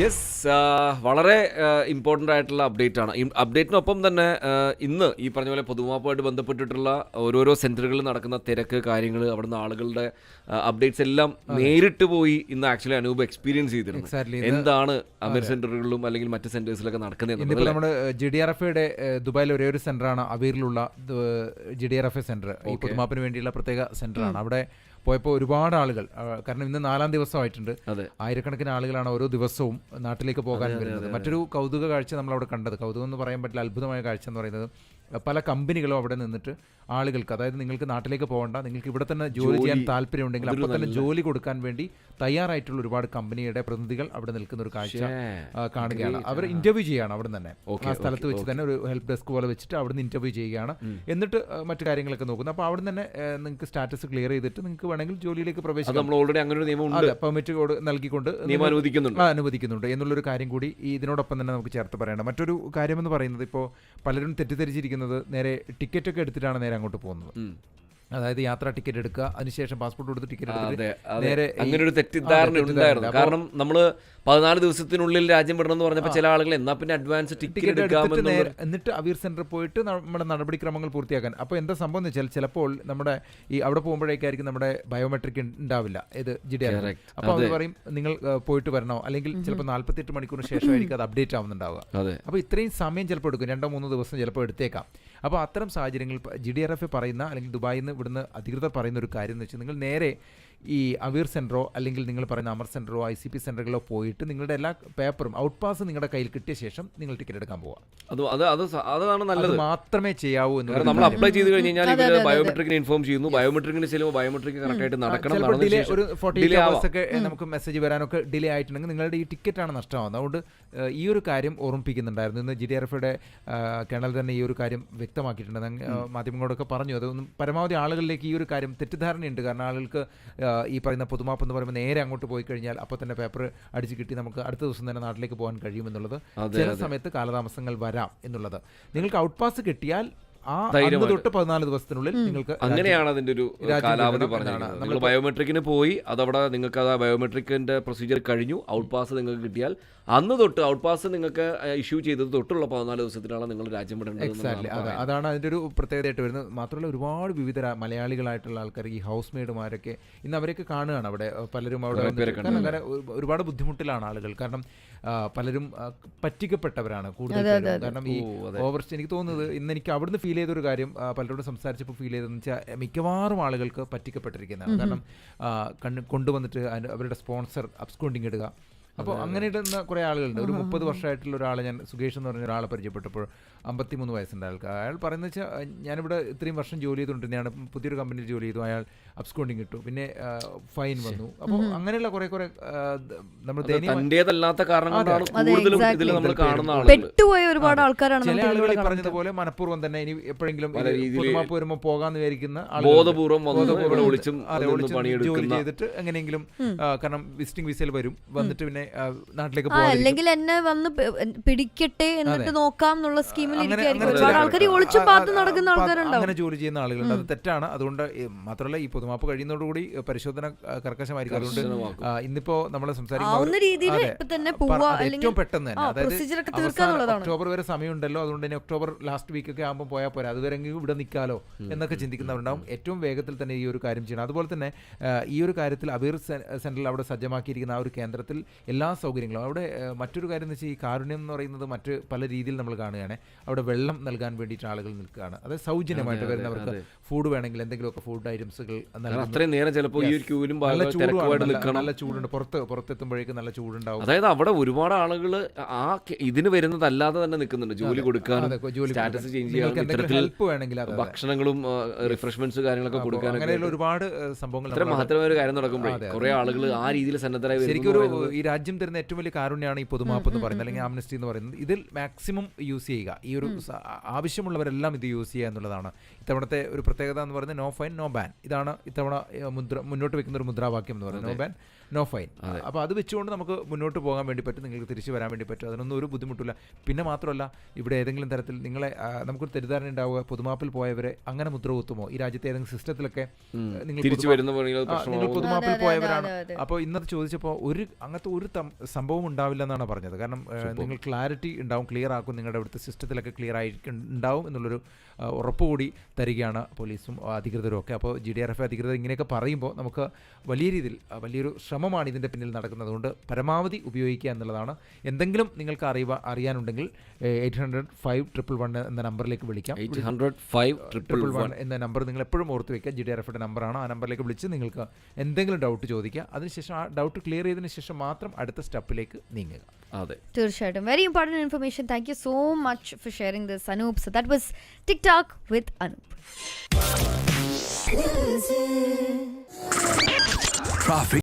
Yes വളരെ important ആയിട്ടുള്ള update ആണ്. അപ്ഡേറ്റിനൊപ്പം തന്നെ ഇന്ന് ഈ പറഞ്ഞ പോലെ പൊതുമാപ്പുമായിട്ട് ബന്ധപ്പെട്ടിട്ടുള്ള ഓരോരോ സെന്ററുകളിൽ നടക്കുന്ന തിരക്ക് കാര്യങ്ങൾ അവിടുന്ന് ആളുകളുടെ അപ്ഡേറ്റ്സ് എല്ലാം നേരിട്ട് പോയി ഇന്ന് ആക്ച്വലി അനൂപ് എക്സ്പീരിയൻസ് ചെയ്തിട്ടുണ്ട് ചെയ്തിരുന്നു എന്താണ് അമീർ സെന്ററുകളിലും അല്ലെങ്കിൽ മറ്റ് സെന്റേഴ്സിലൊക്കെ നടക്കുന്നത് നമ്മൾ ജി ഡി ആർ എഫ്ഐയുടെ ദുബായിൽ ഒരേ ഒരു സെന്ററാണ് അവീറിലുള്ള G D R F I centre ഈ പൊതുമാപ്പിന് വേണ്ടിയുള്ള പ്രത്യേക സെന്ററാണ് അവിടെ പോയപ്പോൾ ഒരുപാട് ആളുകൾ കാരണം ഇന്ന് നാലാം ദിവസമായിട്ടുണ്ട്. ആയിരക്കണക്കിന് ആളുകളാണ് ഓരോ ദിവസവും നാട്ടിലേക്ക് പോകാൻ വരുന്നത്. മറ്റൊരു കൗതുക കാഴ്ച നമ്മൾ അവിടെ കണ്ടത്. കൗതുകം എന്ന് പറയാൻ പറ്റില്ല അത്ഭുതമായ കാഴ്ച എന്ന് പറയുന്നത് പല കമ്പനികളും അവിടെ നിന്നിട്ട് ആളുകൾക്ക് അതായത് നിങ്ങൾക്ക് നാട്ടിലേക്ക് പോകണ്ട നിങ്ങൾക്ക് ഇവിടെ തന്നെ ജോലി ചെയ്യാൻ താല്പര്യമുണ്ടെങ്കിൽ അപ്പോൾ തന്നെ ജോലി കൊടുക്കാൻ വേണ്ടി തയ്യാറായിട്ടുള്ള ഒരുപാട് കമ്പനിയുടെ പ്രതിനിധികൾ അവിടെ നിൽക്കുന്ന ഒരു കാഴ്ച കാണുകയാണ്. അവർ ഇന്റർവ്യൂ ചെയ്യാണ് അവിടെ തന്നെ. ആ സ്ഥലത്ത് വെച്ച് തന്നെ ഒരു ഹെൽപ്പ് ഡെസ്ക് പോലെ വെച്ചിട്ട് അവിടെ നിന്ന് ഇന്റർവ്യൂ ചെയ്യുകയാണ് എന്നിട്ട് മറ്റു കാര്യങ്ങളൊക്കെ നോക്കുന്നു. അപ്പോൾ അവിടെ തന്നെ നിങ്ങൾക്ക് സ്റ്റാറ്റസ് ക്ലിയർ ചെയ്തിട്ട് നിങ്ങൾക്ക് വേണമെങ്കിൽ ജോലിയിലേക്ക് പ്രവേശിക്കാം. നമ്മൾ ഓൾറെഡി അങ്ങനെ ഒരു നിയമം പെർമിറ്റ് നൽകിക്കൊണ്ട് നിയമം അനുവദിക്കുന്നുണ്ട്. അനുവദിക്കുന്നുണ്ട്. എന്നുള്ളൊരു കാര്യം കൂടി ഇതിനോടൊപ്പം തന്നെ നമുക്ക് ചേർത്ത് പറയണം മറ്റൊരു കാര്യം എന്ന് പറയുന്നത് ഇപ്പോൾ പലരും തെറ്റിദ്ധരിച്ചിരിക്കുന്നത് നേരെ ടിക്കറ്റ് ഒക്കെ എടുത്തിട്ടാണ് നേരെ അങ്ങോട്ട് പോകുന്നത്. അതായത് യാത്രാ ടിക്കറ്റ് എടുക്കുക അതിനുശേഷം പാസ്പോർട്ട് കൊടുത്ത് ടിക്കറ്റ് നേരെ അങ്ങനെ ഒരു തെറ്റിദ്ധാരണ. ഉണ്ടായിരുന്നു. കാരണം നമ്മൾ പതിനാല് ദിവസത്തിനുള്ളിൽ രാജ്യം വിടണം എന്ന് പറഞ്ഞപ്പോൾ ചില ആളുകൾ എന്നാ പിന്നെ അഡ്വാൻസ് ടിക്കറ്റ് നേരെ എന്നിട്ട് അവീർ സെന്ററിൽ പോയിട്ട് നമ്മുടെ നടപടിക്രമങ്ങൾ പൂർത്തിയാക്കാൻ. അപ്പോൾ എന്താ സംഭവം എന്ന് വെച്ചാൽ ചിലപ്പോൾ നമ്മുടെ ഈ അവിടെ പോകുമ്പോഴേക്കായിരിക്കും നമ്മുടെ ബയോമെട്രിക് ഉണ്ടാവില്ല. ഇത് ജി ഡി Correct. അപ്പോൾ അവർ പറയും നിങ്ങൾ പോയിട്ട് വരണോ? അല്ലെങ്കിൽ ചിലപ്പോൾ നാല്പത്തെട്ട് മണിക്കൂറിന് ശേഷമായിരിക്കും അത് അപ്ഡേറ്റ് ആവുന്നുണ്ടാവുക. അപ്പോൾ ഇത്രയും സമയം ചിലപ്പോൾ എടുക്കും. രണ്ടോ മൂന്നോ ദിവസം ചിലപ്പോൾ എടുത്തേക്കാം. അപ്പോൾ അത്തരം സാഹചര്യങ്ങൾ ജി ഡി ആർ എഫ് പറയുന്ന അല്ലെങ്കിൽ ദുബായിൽ നിന്ന് ഇവിടുന്ന് അധികൃതർ പറയുന്ന ഒരു കാര്യം എന്ന് വെച്ചാൽ നിങ്ങൾ നേരെ ഈ അവീർ സെന്ററോ അല്ലെങ്കിൽ നിങ്ങൾ പറയുന്ന അമർ സെന്ററോ ഐ സി പി സെന്ററുകളോ പോയിട്ട് നിങ്ങളുടെ എല്ലാ പേപ്പറും ഔട്ട് പാസ് നിങ്ങളുടെ കയ്യിൽ കിട്ടിയ ശേഷം നിങ്ങൾ ടിക്കറ്റ് എടുക്കാൻ പോവാം. അത് അത് അത് അതാണ് നല്ലത്. മാത്രമേ ചെയ്യാവൂ എന്ന് നമ്മൾ അപ്ലൈ ചെയ്ത് കഴിഞ്ഞ് കഴിഞ്ഞാൽ ബയോമെട്രിക്കിന് ഇൻഫോം ചെയ്യുന്നു. ബയോമെട്രിക്കിന് ചെല്ലുമ്പോൾ ബയോമെട്രിക് കറക്റ്റ് ആയിട്ട് നടക്കണം ചിലപ്പോൾ ഡിലേ ഒരു ഫോർട്ടി അവേഴ്സ് ഒക്കെ നമുക്ക് മെസ്സേജ് വരാനൊക്കെ ഡിലേ ആയിട്ടുണ്ടെങ്കിൽ നിങ്ങളുടെ ഈ ടിക്കറ്റാണ് നഷ്ടമാവുന്നത്. അതുകൊണ്ട് ഈ ഒരു കാര്യം ഓർമ്മിപ്പിക്കുന്നുണ്ടായിരുന്നു. ഇന്ന് ജി ഡി ആർ എഫയുടെ കേണൽ തന്നെ ഈ ഒരു കാര്യം വ്യക്തമാക്കിയിട്ടുണ്ട്. മാധ്യമങ്ങളോടൊക്കെ പറഞ്ഞു. അതൊന്നും പരമാവധി ആളുകളിലേക്ക് ഈ ഒരു കാര്യം തെറ്റിദ്ധാരണയുണ്ട്. കാരണം ആളുകൾക്ക് ഈ പറയുന്ന പൊതുമാപ്പ് എന്ന് പറയുമ്പോൾ നേരെ അങ്ങോട്ട് പോയി കഴിഞ്ഞാൽ അപ്പോൾ തന്നെ പേപ്പർ അടിച്ച് കിട്ടി നമുക്ക് അടുത്ത ദിവസം തന്നെ നാട്ടിലേക്ക് പോകാൻ കഴിയുമെന്നുള്ളത്. ചില സമയത്ത് കാലതാമസങ്ങൾ വരാം എന്നുള്ളത്. നിങ്ങൾക്ക് ഔട്ട് പാസ് കിട്ടിയാൽ ആ അന്ന് തൊട്ട് പതിനാല് ദിവസത്തിനുള്ളിൽ നിങ്ങൾക്ക് അങ്ങനെയാണ് അതിന്റെ ഒരു കാലാവധി പറഞ്ഞാണ് പറഞ്ഞത് നിങ്ങൾ ബയോമെട്രിക്കിന് പോയി അതവിടെ നിങ്ങൾക്ക് അത് ബയോമെട്രിക്കിന്റെ പ്രൊസീജിയർ കഴിഞ്ഞു ഔട്ട് പാസ് നിങ്ങൾക്ക് കിട്ടിയാൽ അന്ന് തൊട്ട് ഔട്ട് പാസ് നിങ്ങൾക്ക് ഇഷ്യൂ ചെയ്തത് തൊട്ടുള്ള പതിനാല് ദിവസത്തിലാണ് നിങ്ങൾ രാജ്യം വിടേണ്ടത് അതെ അതാണ് അതിന്റെ ഒരു പ്രത്യേകതയായിട്ട് വരുന്നത്. മാത്രമല്ല ഒരുപാട് വിവിധ മലയാളികളായിട്ടുള്ള ആൾക്കാർ ഈ ഹൗസ് മെയ്ഡുമാരൊക്കെ ഇന്ന് അവരൊക്കെ കാണുകയാണ് അവിടെ. പലരും അവിടെ കാരണം ഒരുപാട് ബുദ്ധിമുട്ടിലാണ് ആളുകൾ. കാരണം പലരും പറ്റിക്കപ്പെട്ടവരാണ് കൂടുതൽ കാരണം ഈ ഓവർസ്റ്റ് എനിക്ക് തോന്നുന്നത് ഇന്ന് എനിക്ക് അവിടുന്ന് ഫീൽ ചെയ്ത ഒരു കാര്യം പലരോടും സംസാരിച്ചപ്പോൾ ഫീൽ ചെയ്തതെന്ന് വെച്ചാൽ മിക്കവാറും ആളുകൾക്ക് പറ്റിക്കപ്പെട്ടിരിക്കുന്നതാണ്. കാരണം കണ്ണ് കൊണ്ടുവന്നിട്ട് അവരുടെ സ്പോൺസർ അബ്സ്കോണ്ടിങ് ഇടുക അപ്പോൾ അങ്ങനെ ഇടുന്ന കുറേ ആളുകളുണ്ട്. ഒരു മുപ്പത് വർഷമായിട്ടുള്ള ഒരാളെ ഞാൻ സുഗേഷ് എന്ന് പറഞ്ഞ ഒരാളെ പരിചയപ്പെട്ടപ്പോൾ അമ്പത്തിമൂന്ന് വയസ്സുണ്ട് ആൾക്ക്. അയാൾ പറയുന്നത് വെച്ചാൽ ഞാനിവിടെ ഇത്രയും വർഷം ജോലി ചെയ്തുകൊണ്ടിരുന്നതാണ് പുതിയൊരു കമ്പനിയിൽ ജോലി ചെയ്തു. അയാൾ അബ്സ്കോണ്ടിങ് ഇട്ടു. പിന്നെ ഫൈൻ വന്നു. അപ്പോൾ അങ്ങനെയുള്ള കുറേ കുറേ നമ്മൾ തന്റേതല്ലാത്ത കാരണം കൊണ്ടാണ് അതെ, കൂടുതലും ഇതിൽ നമ്മൾ കാണുന്ന ആളുകൾ. പെട്ടുപോയ ഒരുപാട് ആൾക്കാരാണ് ചില ആളുകൾ പറഞ്ഞതുപോലെ മനഃപൂർവം തന്നെ ഇനി എപ്പോഴെങ്കിലും പുതുമാപ്പ് വരുമ്പോൾ പോകാമെന്ന് വിചാരിക്കുന്ന ബോധപൂർവം ഒളിച്ചും ജോലി ചെയ്തിട്ട് എങ്ങനെയെങ്കിലും കാരണം വിസിറ്റിംഗ് വിസയിൽ വരും. വന്നിട്ട് പിന്നെ നാട്ടിലേക്ക് അല്ലെങ്കിൽ എന്നെ വന്ന് പിടിക്കട്ടെ എന്നിട്ട് നോക്കാം എന്നുള്ള സ്കീമിൽ ഒരുപാട് ആൾക്കാർ ഈ ഒളിച്ചും പാത്ത് നടക്കുന്ന ആൾക്കാരുണ്ടാവും അങ്ങനെ ജോലി ചെയ്യുന്ന ആളുകളുണ്ട്. അത് തെറ്റാണ്. അതുകൊണ്ട് മാത്രമല്ല ഈ പൊതുമാപ്പ് കഴിയുന്നതോടുകൂടി പരിശോധന കർക്കശമായിരിക്കും. അതുകൊണ്ട് ഇന്നിപ്പോ നമ്മൾ സംസാരിക്കുന്ന രീതിയിൽ ഇപ്പൊ തന്നെ പോവാ അല്ലെങ്കിൽ ഏറ്റവും പെട്ടെന്ന് തന്നെ. അതായത് ഒക്ടോബർ വരെ സമയമുണ്ടല്ലോ. അതുകൊണ്ട് തന്നെ ഒക്ടോബർ ലാസ്റ്റ് വീക്ക് ഒക്കെ ആകുമ്പോൾ പോയാൽ പോരാ. അതുവരെ ഇവിടെ നിൽക്കാലോ എന്നൊക്കെ ചിന്തിക്കുന്നവരുണ്ടാവും. ഏറ്റവും വേഗത്തിൽ തന്നെ ഈ ഒരു കാര്യം ചെയ്യണം. അതുപോലെ തന്നെ ഈ ഒരു കാര്യത്തിൽ അബീർ സെന്ററിൽ അവിടെ സജ്ജമാക്കിയിരിക്കുന്ന ആ ഒരു കേന്ദ്രത്തിൽ എല്ലാ സൗകര്യങ്ങളും. അവിടെ മറ്റൊരു കാര്യം എന്ന് വെച്ചാൽ ഈ കാരുണ്യം എന്ന് പറയുന്നത് മറ്റ് പല രീതിയിൽ നമ്മൾ കാണുകയാണ്. അവിടെ വെള്ളം നൽകാൻ വേണ്ടിയിട്ട് ആളുകൾ നിൽക്കുകയാണ്. അതായത് സൗജന്യമായിട്ട് വരുന്നവർക്ക് ഫുഡ് വേണമെങ്കിൽ എന്തെങ്കിലുമൊക്കെ ഫുഡ് ഐറ്റംസുകൾ അത്രയും നേരം ചിലപ്പോൾ ഈ ഒരു ക്യൂവിലും നല്ല ചൂടാണ് നല്ല ചൂടുണ്ട്. പുറത്ത് പുറത്തെത്തുമ്പോഴേക്കും നല്ല ചൂടുണ്ടാവും. അതായത് അവിടെ ഒരുപാട് ആളുകൾ ആ ഇതിന് വരുന്നതല്ലാതെ തന്നെ നിൽക്കുന്നുണ്ട്. ജോലി കൊടുക്കാനും സ്റ്റാറ്റസ് കൊടുക്കാൻ. ചേഞ്ച് ചെയ്യാനും ഇത്തരത്തിൽ അത് ഭക്ഷണങ്ങളും റിഫ്രഷ്മെന്റ്സ് കാര്യങ്ങളൊക്കെ കൊടുക്കാൻ അങ്ങനെയുള്ള ഒരുപാട് സംഭവങ്ങൾ ഇത്ര മഹത്തരമായ ഒരു കാര്യം നടക്കുമ്പോൾ കുറെ ആളുകൾ ആ രീതിയിൽ സന്നദ്ധരായി ശരിക്കും ഒരു ഈ രാജ്യം തരുന്ന ഏറ്റവും വലിയ കാരുണ്യമാണ് ഈ പൊതുമാപ്പ് എന്ന് പറയുന്നത് അല്ലെങ്കിൽ ആംനസ്റ്റി എന്ന് പറയുന്നത്. ഇതിൽ മാക്സിമം യൂസ് ചെയ്യുക. ഈ ഒരു ആവശ്യമുള്ളവരെല്ലാം ഇത് യൂസ് ചെയ്യുക എന്നുള്ളതാണ്. ഇത്തവണത്തെ ഒരു പ്രത്യേകത എന്ന് പറയുന്നത് നോ ഫൈൻ നോ ബാൻ ഇതാണ് ഇത്തവണ മുദ്ര മുന്നോട്ട് വെക്കുന്ന ഒരു മുദ്രാവാക്യം എന്ന് പറയുന്നത്. നോ ബാൻ നോ ഫൈൻ അപ്പോൾ അത്. വെച്ചുകൊണ്ട് നമുക്ക് മുന്നോട്ട് പോകാൻ വേണ്ടി പറ്റും നിങ്ങൾക്ക് തിരിച്ചു വരാൻ വേണ്ടി പറ്റും. അതിനൊന്നും ഒരു ബുദ്ധിമുട്ടില്ല. പിന്നെ മാത്രമല്ല ഇവിടെ ഏതെങ്കിലും തരത്തിൽ നിങ്ങളെ നമുക്കൊരു തെറ്റിദ്ധാരണ ഉണ്ടാവുക പൊതുമാപ്പിൽ പോയവരെ അങ്ങനെ മുദ്ര കുത്തുമോ? ഈ രാജ്യത്തെ ഏതെങ്കിലും സിസ്റ്റത്തിലൊക്കെ നിങ്ങൾ പൊതുമാപ്പിൽ പോയവരാണ്. അപ്പോൾ ഇന്നത് ചോദിച്ചപ്പോൾ ഒരു അങ്ങനത്തെ ഒരു സംഭവം ഉണ്ടാവില്ല എന്നാണ് പറഞ്ഞത്. കാരണം നിങ്ങൾ ക്ലാരിറ്റി ഉണ്ടാവും ക്ലിയർ ആക്കും നിങ്ങളുടെ അവിടുത്തെ സിസ്റ്റത്തിലൊക്കെ ക്ലിയർ ആയിരിക്കും ഉണ്ടാവും എന്നുള്ളൊരു ഉറപ്പ് കൂടി തരികയാണ് പോലീസും അധികൃതരും ഒക്കെ. അപ്പോൾ ജി ഡി ആർ എഫ് അധികൃതർ ഇങ്ങനെയൊക്കെ പറയുമ്പോൾ നമുക്ക് വലിയ രീതിയിൽ വലിയൊരു ശ്രമമാണ് ഇതിന്റെ പിന്നിൽ നടക്കുന്നത്. അതുകൊണ്ട് പരമാവധി ഉപയോഗിക്കുക എന്നുള്ളതാണ്. എന്തെങ്കിലും നിങ്ങൾക്ക് അറിയുക അറിയാനുണ്ടെങ്കിൽ eight hundred five triple one എന്ന നമ്പറിലേക്ക് വിളിക്കാം. Eight hundred five triple one എന്ന നമ്പർ നിങ്ങൾ എപ്പോഴും ഓർത്ത് വയ്ക്കുക ജി ഡി ആർ എഫിന്റെ നമ്പറാണ്. ആ നമ്പറിലേക്ക് വിളിച്ച് നിങ്ങൾക്ക് എന്തെങ്കിലും ഡൗട്ട് ചോദിക്കുക. അതിനുശേഷം ആ ഡൗട്ട് ക്ലിയർ ചെയ്തതിന് ശേഷം മാത്രം അടുത്ത സ്റ്റെപ്പിലേക്ക് നീങ്ങുക. അതെ. തീർച്ചയായിട്ടും. Very important information thank you so much for sharing this Anoop so that was tick talk with Anoop Traffic